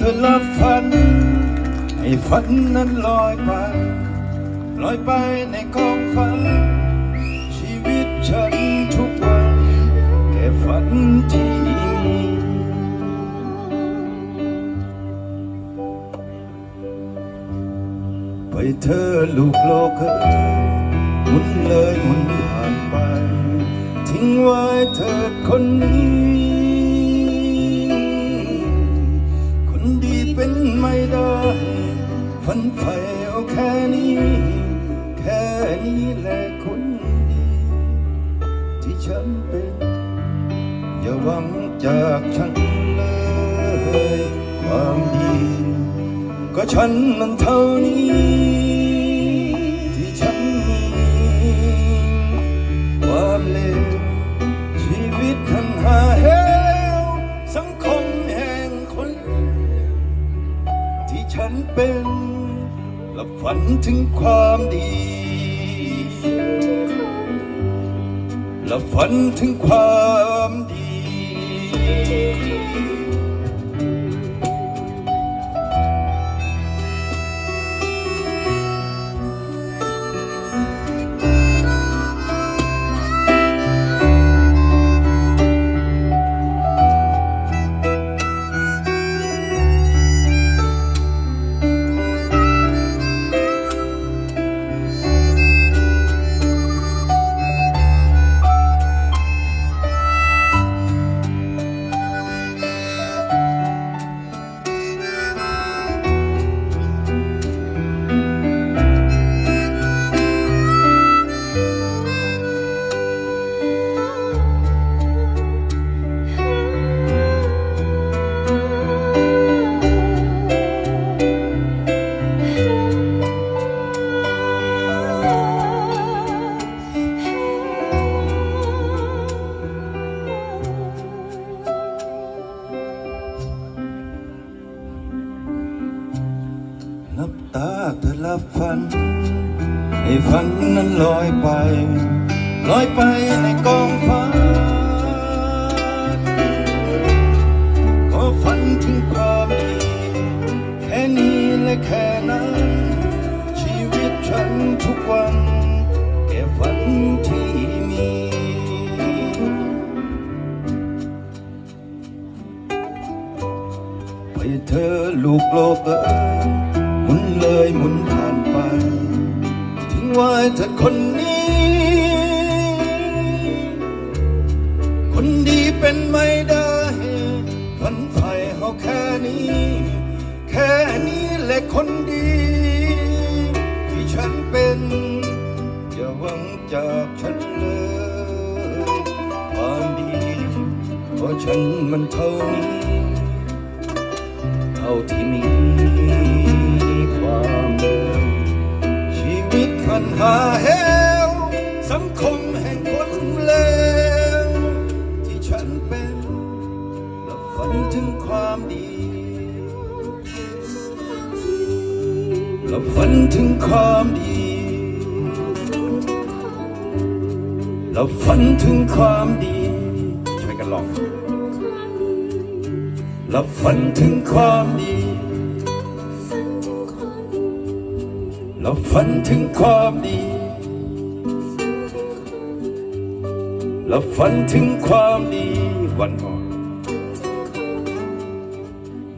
ธอละฝัน ให้ฝันนั้นลอยไป ลอยไปในกองฝัน ชีวิตฉันทุกวันแค่ฝันที่มีไปเธอลูกโลกเอ้ยหมุนเลยหมุนผ่านไป ทิ้งไว้เธอคนนี้ ฝันใฝ่เอาแค่นี้ แค่นี้แหละคนดีที่ฉันเป็น อย่าหวังจากฉันเลย ความดี ก็ฉันมันเท่านี้ ฝันถึงความดี และฝันถึงความดี นับตาเธอลับฝัน ให้ฝันนั้นลอยไป ลอยไปในกองฟ้าก็ฝันถึงความดีแค่นี้และแค่นั้น ชีวิตฉันทุกวันแค่ฝันที่มีไปเธอลูกโลกเอ้ย เลยหมุนผ่านไป ทิ้งไว้เธอคนนี้ คนดีเป็นไม่ได้ฝันใฝ่เอาแค่นี้ แค่นี้แหละคนดี ที่ฉันเป็นอย่าหวังจากฉันเลยความดีเพราะฉันมันเท่านี้ เท่าที่มี หาเหวสังคมแห่งคนเลวที่ฉันเป็นและฝันถึงความดีและฝันถึงความดีและฝันถึงความดีช่วยกันลองหลับฝันถึงความดี เราฝันถึงความดีเราฝันถึงความดีวันก่อน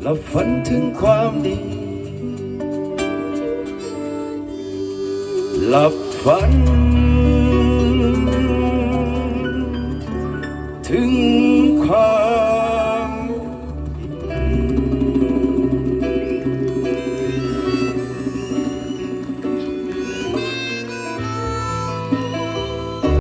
เราฝันถึงความดีหลับฝัน